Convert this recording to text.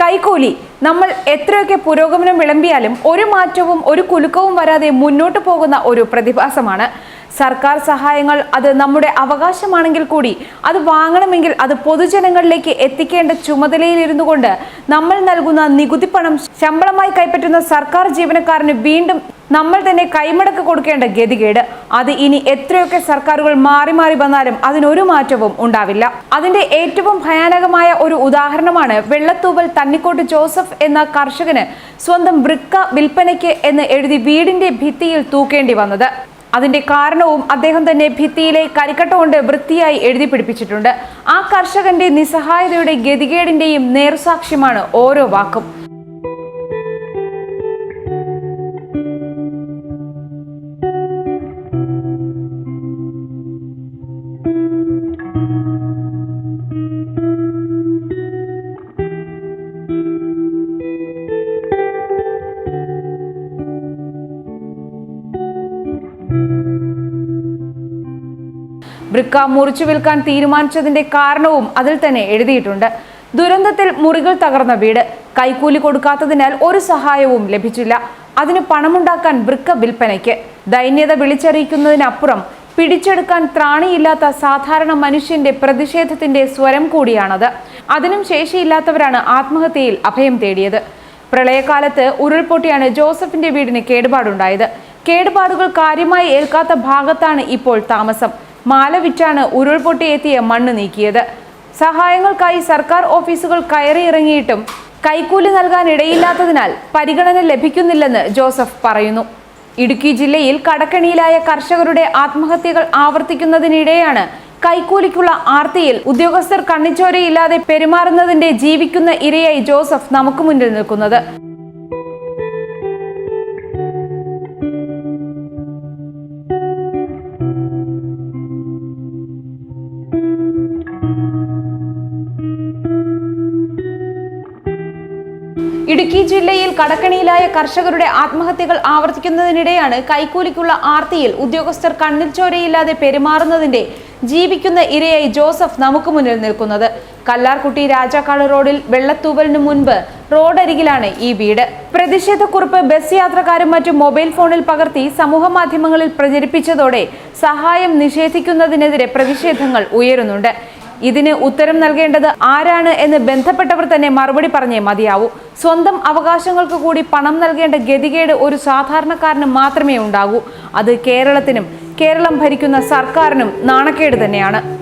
കൈക്കൂലി. നമ്മൾ എത്രയൊക്കെ പുരോഗമനം വിളമ്പിയാലും ഒരു മാറ്റവും ഒരു കുലുക്കവും വരാതെ മുന്നോട്ട് പോകുന്ന ഒരു പ്രതിഭാസമാണ് സർക്കാർ സഹായങ്ങൾ അത് നമ്മുടെ അവകാശമാണെങ്കിൽ കൂടി അത് വാങ്ങണമെങ്കിൽ അത് പൊതുജനങ്ങളിലേക്ക് എത്തിക്കേണ്ട ചുമതലയിലിരുന്നു കൊണ്ട് നമ്മൾ നൽകുന്ന നികുതി പണം ശമ്പളമായി കൈപ്പറ്റുന്ന സർക്കാർ ജീവനക്കാരന് വീണ്ടും നമ്മൾ തന്നെ കൈമടക്ക് കൊടുക്കേണ്ട ഗതികേട്. അത് ഇനി എത്രയൊക്കെ സർക്കാരുകൾ മാറി മാറി വന്നാലും അതിനൊരു മാറ്റവും ഉണ്ടാവില്ല. അതിന്റെ ഏറ്റവും ഭയാനകമായ ഒരു ഉദാഹരണമാണ് വെള്ളത്തൂവൽ തന്നിക്കോട്ട് ജോസഫ് എന്ന കർഷകന് സ്വന്തം വൃക്ക വിൽപ്പനയ്ക്ക് എന്ന് എഴുതി വീടിന്റെ ഭിത്തിയിൽ തൂക്കേണ്ടി വന്നത്. അതിന്റെ കാരണവും അദ്ദേഹം തന്നെ ഭിത്തിയിലെ കരിക്കട്ട കൊണ്ട് വൃത്തിയായി എഴുതി പിടിപ്പിച്ചിട്ടുണ്ട്. ആ കർഷകന്റെ നിസ്സഹായതയുടെ ഗതികേടിന്റെയും നേർസാക്ഷ്യമാണ് ഓരോ വാക്കും. വൃക്ക മുറിച്ചു വിൽക്കാൻ തീരുമാനിച്ചതിന്റെ കാരണവും അതിൽ തന്നെ എഴുതിയിട്ടുണ്ട്. ദുരന്തത്തിൽ മുറികൾ തകർന്ന വീട്. കൈക്കൂലി കൊടുക്കാത്തതിനാൽ ഒരു സഹായവും ലഭിച്ചില്ല. അതിന് പണമുണ്ടാക്കാൻ വൃക്ക വിൽപ്പനയ്ക്ക്. ദൈന്യത വിളിച്ചറിയിക്കുന്നതിനപ്പുറം പിടിച്ചെടുക്കാൻ ത്രാണിയില്ലാത്ത സാധാരണ മനുഷ്യന്റെ പ്രതിഷേധത്തിന്റെ സ്വരം കൂടിയാണത്. അതിനും ശേഷിയില്ലാത്തവരാണ് ആത്മഹത്യയിൽ അഭയം തേടിയത്. പ്രളയകാലത്ത് ഉരുൾപൊട്ടിയാണ് ജോസഫിന്റെ വീടിന് കേടുപാടുണ്ടായത്. കേടുപാടുകൾ കാര്യമായി ഏൽക്കാത്ത ഭാഗത്താണ് ഇപ്പോൾ താമസം. മാല വിറ്റാണ് ഉരുൾപൊട്ടി എത്തിയ മണ്ണ് നീക്കിയത്. സഹായങ്ങൾക്കായി സർക്കാർ ഓഫീസുകൾ കയറിയിറങ്ങിയിട്ടും കൈക്കൂലി നൽകാൻ ഇടയില്ലാത്തതിനാൽ പരിഗണന ലഭിക്കുന്നില്ലെന്ന് ജോസഫ് പറയുന്നു. ഇടുക്കി ജില്ലയിൽ കടക്കണിയിലായ കർഷകരുടെ ആത്മഹത്യകൾ ആവർത്തിക്കുന്നതിനിടെയാണ് കൈക്കൂലിക്കുള്ള ആർത്തിയിൽ ഉദ്യോഗസ്ഥർ കണ്ണിച്ചോരയില്ലാതെ പെരുമാറുന്നതിന്റെ ജീവിക്കുന്ന ഇരയായി ജോസഫ് നമുക്ക് മുന്നിൽ നിൽക്കുന്നത്. ഇടുക്കി ജില്ലയിൽ കടക്കണിയിലായ കർഷകരുടെ ആത്മഹത്യകൾ ആവർത്തിക്കുന്നതിനിടെയാണ് കൈക്കൂലിക്കുള്ള ആർത്തിയിൽ ഉദ്യോഗസ്ഥർ കണ്ണിൽ ചോരയില്ലാതെ പെരുമാറുന്നതിന്റെ ജീവിക്കുന്ന ഇരയായി ജോസഫ് നമുക്ക് മുന്നിൽ നിൽക്കുന്നത്. കല്ലാർകുട്ടി രാജാക്കാട് റോഡിൽ വെള്ളത്തൂവലിന് മുൻപ് റോഡരികിലാണ് ഈ വീട്. പ്രതിഷേധക്കുറിപ്പ് ബസ് യാത്രക്കാരും മറ്റും മൊബൈൽ ഫോണിൽ പകർത്തി സമൂഹ മാധ്യമങ്ങളിൽ പ്രചരിപ്പിച്ചതോടെ സഹായം നിഷേധിക്കുന്നതിനെതിരെ പ്രതിഷേധങ്ങൾ ഉയരുന്നുണ്ട്. ഇതിന് ഉത്തരം നൽകേണ്ടത് ആരാണ് എന്ന് ബന്ധപ്പെട്ടവർ തന്നെ മറുപടി പറഞ്ഞേ മതിയാവൂ. സ്വന്തം അവകാശങ്ങൾക്ക് കൂടി പണം നൽകേണ്ട ഗതികേട് ഒരു സാധാരണക്കാരന് മാത്രമേ ഉണ്ടാകൂ. അത് കേരളത്തിനും കേരളം ഭരിക്കുന്ന സർക്കാരിനും നാണക്കേട് തന്നെയാണ്.